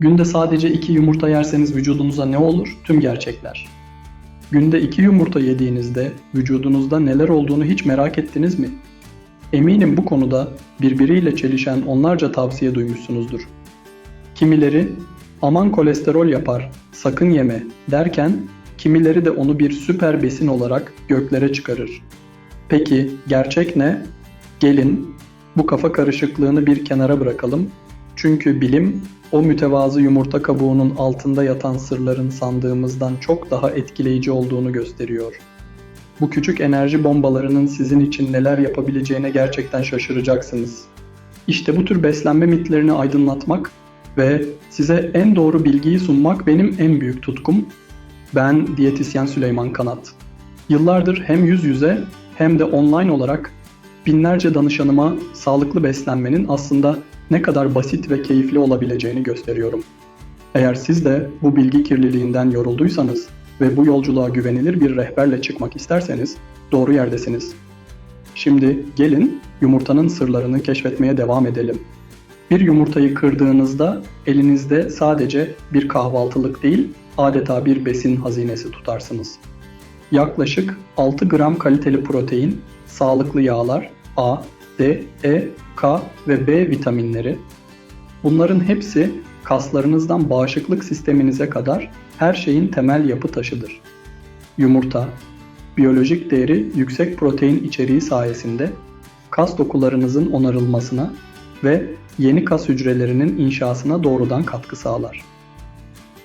Günde sadece iki yumurta yerseniz vücudunuza ne olur? Tüm gerçekler. Günde iki yumurta yediğinizde vücudunuzda neler olduğunu hiç merak ettiniz mi? Eminim bu konuda birbiriyle çelişen onlarca tavsiye duymuşsunuzdur. Kimileri aman kolesterol yapar, sakın yeme derken kimileri de onu bir süper besin olarak göklere çıkarır. Peki gerçek ne? Gelin bu kafa karışıklığını bir kenara bırakalım. Çünkü bilim o mütevazı yumurta kabuğunun altında yatan sırların sandığımızdan çok daha etkileyici olduğunu gösteriyor. Bu küçük enerji bombalarının sizin için neler yapabileceğine gerçekten şaşıracaksınız. İşte bu tür beslenme mitlerini aydınlatmak ve size en doğru bilgiyi sunmak benim en büyük tutkum. Ben diyetisyen Süleyman Kanat. Yıllardır hem yüz yüze hem de online olarak binlerce danışanıma sağlıklı beslenmenin aslında ne kadar basit ve keyifli olabileceğini gösteriyorum. Eğer siz de bu bilgi kirliliğinden yorulduysanız ve bu yolculuğa güvenilir bir rehberle çıkmak isterseniz doğru yerdesiniz. Şimdi gelin yumurtanın sırlarını keşfetmeye devam edelim. Bir yumurtayı kırdığınızda elinizde sadece bir kahvaltılık değil, adeta bir besin hazinesi tutarsınız. Yaklaşık 6 gram kaliteli protein, sağlıklı yağlar, A, D, E, K ve B vitaminleri. Bunların hepsi kaslarınızdan bağışıklık sisteminize kadar her şeyin temel yapı taşıdır. Yumurta, biyolojik değeri yüksek protein içeriği sayesinde kas dokularınızın onarılmasına ve yeni kas hücrelerinin inşasına doğrudan katkı sağlar.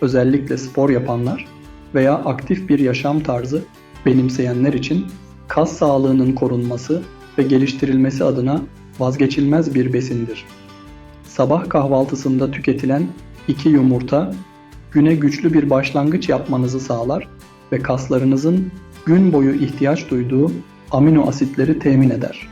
Özellikle spor yapanlar veya aktif bir yaşam tarzı benimseyenler için kas sağlığının korunması ve geliştirilmesi adına vazgeçilmez bir besindir. Sabah kahvaltısında tüketilen iki yumurta güne güçlü bir başlangıç yapmanızı sağlar ve kaslarınızın gün boyu ihtiyaç duyduğu amino asitleri temin eder.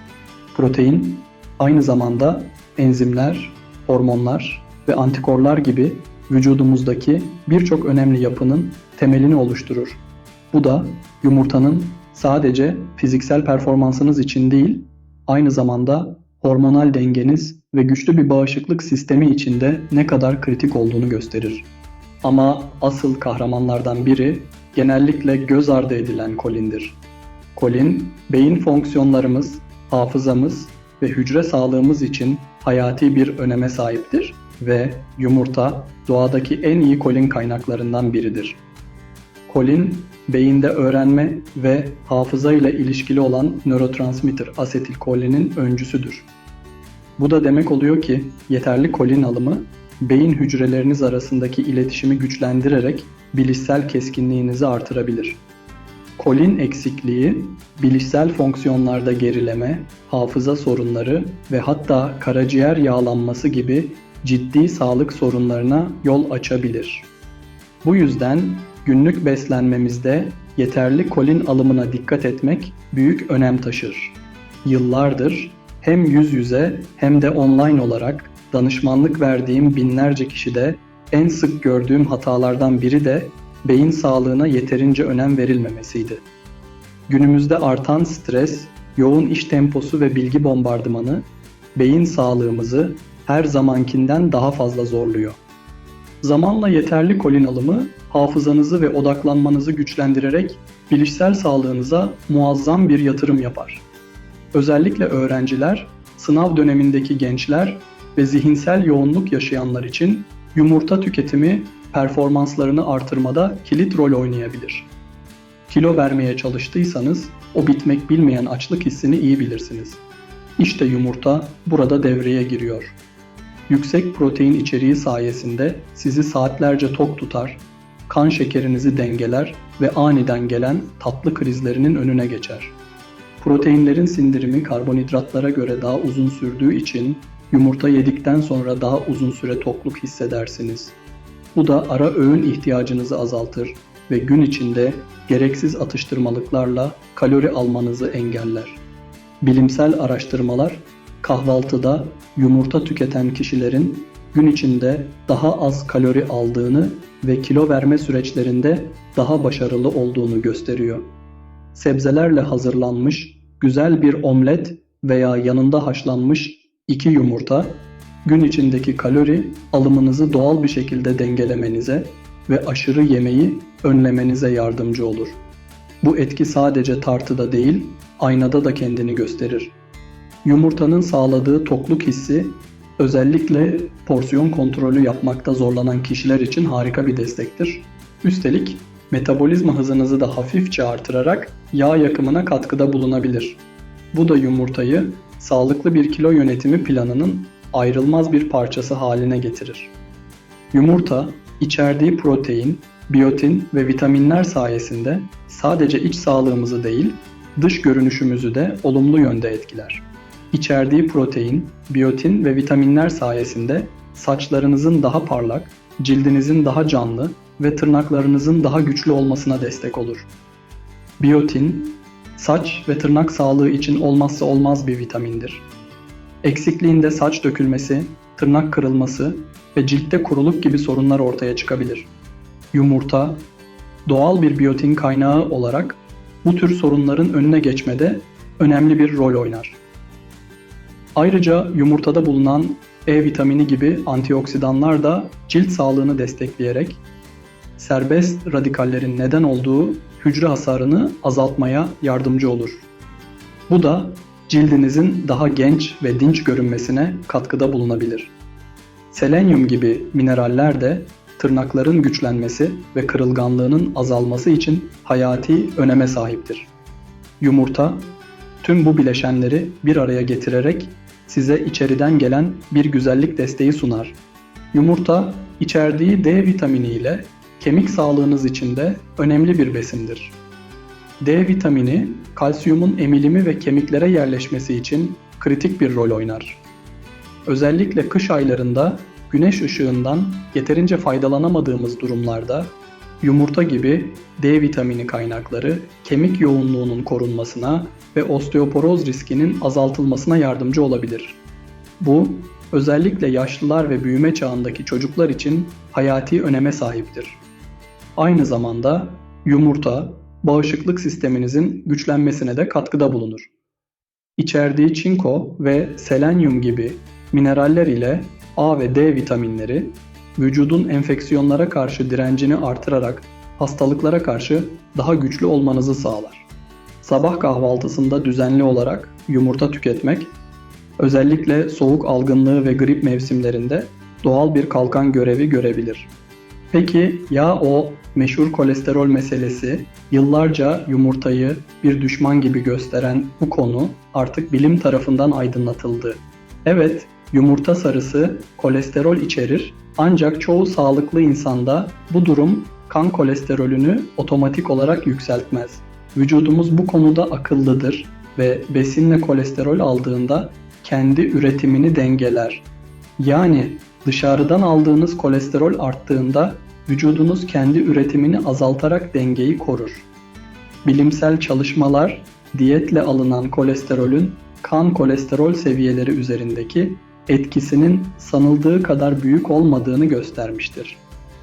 Protein aynı zamanda enzimler, hormonlar ve antikorlar gibi vücudumuzdaki birçok önemli yapının temelini oluşturur. Bu da yumurtanın sadece fiziksel performansınız için değil, aynı zamanda hormonal dengeniz ve güçlü bir bağışıklık sistemi içinde ne kadar kritik olduğunu gösterir. Ama asıl kahramanlardan biri genellikle göz ardı edilen kolindir. Kolin, beyin fonksiyonlarımız, hafızamız ve hücre sağlığımız için hayati bir öneme sahiptir ve yumurta doğadaki en iyi kolin kaynaklarından biridir. Kolin, beyinde öğrenme ve hafıza ile ilişkili olan nörotransmitter asetilkolinin öncüsüdür. Bu da demek oluyor ki yeterli kolin alımı beyin hücreleriniz arasındaki iletişimi güçlendirerek bilişsel keskinliğinizi artırabilir. Kolin eksikliği bilişsel fonksiyonlarda gerileme, hafıza sorunları ve hatta karaciğer yağlanması gibi ciddi sağlık sorunlarına yol açabilir. Bu yüzden günlük beslenmemizde yeterli kolin alımına dikkat etmek büyük önem taşır. Yıllardır hem yüz yüze hem de online olarak danışmanlık verdiğim binlerce kişide en sık gördüğüm hatalardan biri de beyin sağlığına yeterince önem verilmemesiydi. Günümüzde artan stres, yoğun iş temposu ve bilgi bombardımanı beyin sağlığımızı her zamankinden daha fazla zorluyor. Zamanla yeterli kolin alımı hafızanızı ve odaklanmanızı güçlendirerek bilişsel sağlığınıza muazzam bir yatırım yapar. Özellikle öğrenciler, sınav dönemindeki gençler ve zihinsel yoğunluk yaşayanlar için yumurta tüketimi performanslarını artırmada kilit rol oynayabilir. Kilo vermeye çalıştıysanız o bitmek bilmeyen açlık hissini iyi bilirsiniz. İşte yumurta burada devreye giriyor. Yüksek protein içeriği sayesinde sizi saatlerce tok tutar, kan şekerinizi dengeler ve aniden gelen tatlı krizlerinin önüne geçer. Proteinlerin sindirimi karbonhidratlara göre daha uzun sürdüğü için yumurta yedikten sonra daha uzun süre tokluk hissedersiniz. Bu da ara öğün ihtiyacınızı azaltır ve gün içinde gereksiz atıştırmalıklarla kalori almanızı engeller. Bilimsel araştırmalar kahvaltıda yumurta tüketen kişilerin gün içinde daha az kalori aldığını ve kilo verme süreçlerinde daha başarılı olduğunu gösteriyor. Sebzelerle hazırlanmış güzel bir omlet veya yanında haşlanmış iki yumurta gün içindeki kalori alımınızı doğal bir şekilde dengelemenize ve aşırı yemeği önlemenize yardımcı olur. Bu etki sadece tartıda değil, aynada da kendini gösterir. Yumurtanın sağladığı tokluk hissi özellikle porsiyon kontrolü yapmakta zorlanan kişiler için harika bir destektir. Üstelik metabolizma hızınızı da hafifçe artırarak yağ yakımına katkıda bulunabilir. Bu da yumurtayı sağlıklı bir kilo yönetimi planının ayrılmaz bir parçası haline getirir. Yumurta, içerdiği protein, biyotin ve vitaminler sayesinde sadece iç sağlığımızı değil, dış görünüşümüzü de olumlu yönde etkiler. İçerdiği protein, biyotin ve vitaminler sayesinde saçlarınızın daha parlak, cildinizin daha canlı ve tırnaklarınızın daha güçlü olmasına destek olur. Biyotin, saç ve tırnak sağlığı için olmazsa olmaz bir vitamindir. Eksikliğinde saç dökülmesi, tırnak kırılması ve ciltte kuruluk gibi sorunlar ortaya çıkabilir. Yumurta, doğal bir biyotin kaynağı olarak bu tür sorunların önüne geçmede önemli bir rol oynar. Ayrıca yumurtada bulunan E vitamini gibi antioksidanlar da cilt sağlığını destekleyerek serbest radikallerin neden olduğu hücre hasarını azaltmaya yardımcı olur. Bu da cildinizin daha genç ve dinç görünmesine katkıda bulunabilir. Selenyum gibi mineraller de tırnakların güçlenmesi ve kırılganlığının azalması için hayati öneme sahiptir. Yumurta tüm bu bileşenleri bir araya getirerek size içeriden gelen bir güzellik desteği sunar. Yumurta içerdiği D vitamini ile kemik sağlığınız için de önemli bir besindir. D vitamini kalsiyumun emilimi ve kemiklere yerleşmesi için kritik bir rol oynar. Özellikle kış aylarında güneş ışığından yeterince faydalanamadığımız durumlarda yumurta gibi D vitamini kaynakları kemik yoğunluğunun korunmasına ve osteoporoz riskinin azaltılmasına yardımcı olabilir. Bu özellikle yaşlılar ve büyüme çağındaki çocuklar için hayati öneme sahiptir. Aynı zamanda yumurta bağışıklık sisteminizin güçlenmesine de katkıda bulunur. İçerdiği çinko ve selenyum gibi mineraller ile A ve D vitaminleri vücudun enfeksiyonlara karşı direncini artırarak hastalıklara karşı daha güçlü olmanızı sağlar. Sabah kahvaltısında düzenli olarak yumurta tüketmek, özellikle soğuk algınlığı ve grip mevsimlerinde doğal bir kalkan görevi görebilir. Peki ya o meşhur kolesterol meselesi yıllarca yumurtayı bir düşman gibi gösteren bu konu artık bilim tarafından aydınlatıldı. Evet, yumurta sarısı kolesterol içerir ancak çoğu sağlıklı insanda bu durum kan kolesterolünü otomatik olarak yükseltmez. Vücudumuz bu konuda akıllıdır ve besinle kolesterol aldığında kendi üretimini dengeler. Yani dışarıdan aldığınız kolesterol arttığında vücudunuz kendi üretimini azaltarak dengeyi korur. Bilimsel çalışmalar diyetle alınan kolesterolün kan kolesterol seviyeleri üzerindeki etkisinin sanıldığı kadar büyük olmadığını göstermiştir.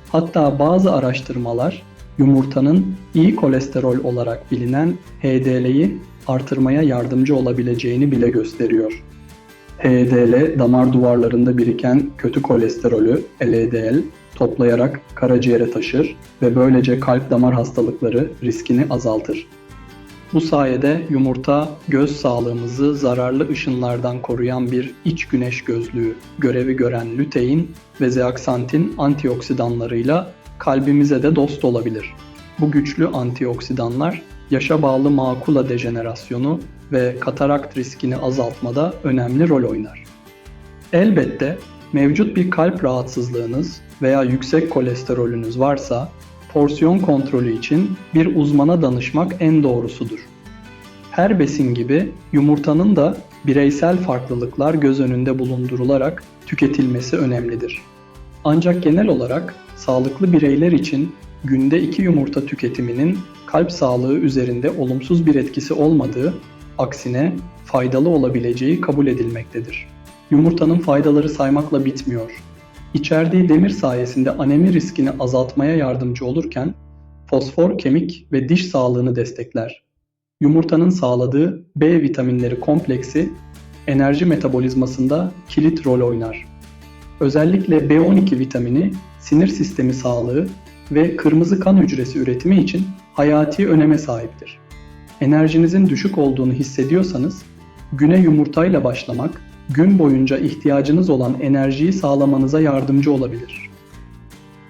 Hatta bazı araştırmalar yumurtanın iyi kolesterol olarak bilinen HDL'yi artırmaya yardımcı olabileceğini bile gösteriyor. HDL damar duvarlarında biriken kötü kolesterolü LDL toplayarak karaciğere taşır ve böylece kalp damar hastalıkları riskini azaltır. Bu sayede yumurta göz sağlığımızı zararlı ışınlardan koruyan bir iç güneş gözlüğü görevi gören lütein ve zeaksantin antioksidanlarıyla kalbimize de dost olabilir. Bu güçlü antioksidanlar yaşa bağlı makula dejenerasyonu ve katarakt riskini azaltmada önemli rol oynar. Elbette mevcut bir kalp rahatsızlığınız veya yüksek kolesterolünüz varsa porsiyon kontrolü için bir uzmana danışmak en doğrusudur. Her besin gibi yumurtanın da bireysel farklılıklar göz önünde bulundurularak tüketilmesi önemlidir. Ancak genel olarak sağlıklı bireyler için günde 2 yumurta tüketiminin kalp sağlığı üzerinde olumsuz bir etkisi olmadığı, aksine faydalı olabileceği kabul edilmektedir. Yumurtanın faydaları saymakla bitmiyor. İçerdiği demir sayesinde anemi riskini azaltmaya yardımcı olurken fosfor kemik ve diş sağlığını destekler. Yumurtanın sağladığı B vitaminleri kompleksi enerji metabolizmasında kilit rol oynar. Özellikle B12 vitamini sinir sistemi sağlığı ve kırmızı kan hücresi üretimi için hayati öneme sahiptir. Enerjinizin düşük olduğunu hissediyorsanız güne yumurtayla başlamak gün boyunca ihtiyacınız olan enerjiyi sağlamanıza yardımcı olabilir.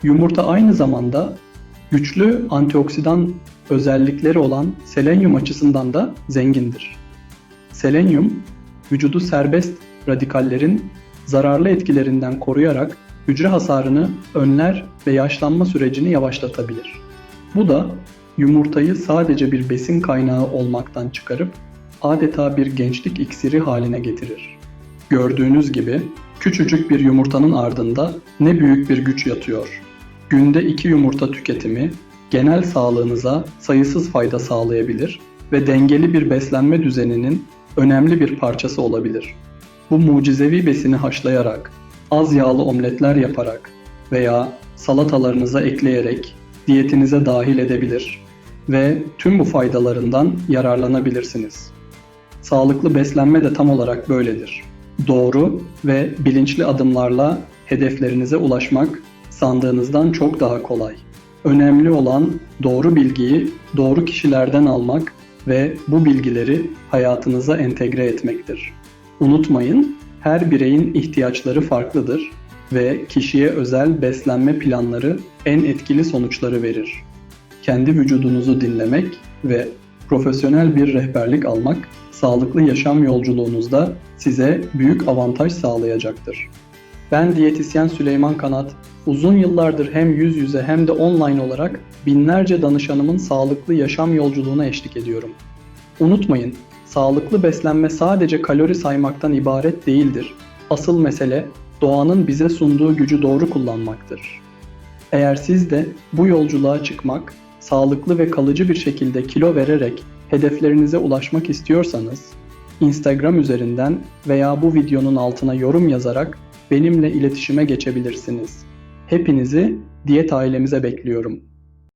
Yumurta aynı zamanda güçlü antioksidan özellikleri olan selenyum açısından da zengindir. Selenyum, vücudu serbest radikallerin zararlı etkilerinden koruyarak hücre hasarını önler ve yaşlanma sürecini yavaşlatabilir. Bu da yumurtayı sadece bir besin kaynağı olmaktan çıkarıp adeta bir gençlik iksiri haline getirir. Gördüğünüz gibi küçücük bir yumurtanın ardında ne büyük bir güç yatıyor. Günde iki yumurta tüketimi genel sağlığınıza sayısız fayda sağlayabilir ve dengeli bir beslenme düzeninin önemli bir parçası olabilir. Bu mucizevi besini haşlayarak, az yağlı omletler yaparak veya salatalarınıza ekleyerek diyetinize dahil edebilir ve tüm bu faydalarından yararlanabilirsiniz. Sağlıklı beslenme de tam olarak böyledir. Doğru ve bilinçli adımlarla hedeflerinize ulaşmak sandığınızdan çok daha kolay. Önemli olan doğru bilgiyi doğru kişilerden almak ve bu bilgileri hayatınıza entegre etmektir. Unutmayın, her bireyin ihtiyaçları farklıdır ve kişiye özel beslenme planları en etkili sonuçları verir. Kendi vücudunuzu dinlemek ve profesyonel bir rehberlik almak sağlıklı yaşam yolculuğunuzda size büyük avantaj sağlayacaktır. Ben diyetisyen Süleyman Kanat. Uzun yıllardır hem yüz yüze hem de online olarak binlerce danışanımın sağlıklı yaşam yolculuğuna eşlik ediyorum. Unutmayın, sağlıklı beslenme sadece kalori saymaktan ibaret değildir. Asıl mesele doğanın bize sunduğu gücü doğru kullanmaktır. Eğer siz de bu yolculuğa çıkmak, sağlıklı ve kalıcı bir şekilde kilo vererek hedeflerinize ulaşmak istiyorsanız, Instagram üzerinden veya bu videonun altına yorum yazarak benimle iletişime geçebilirsiniz. Hepinizi diyet ailemize bekliyorum.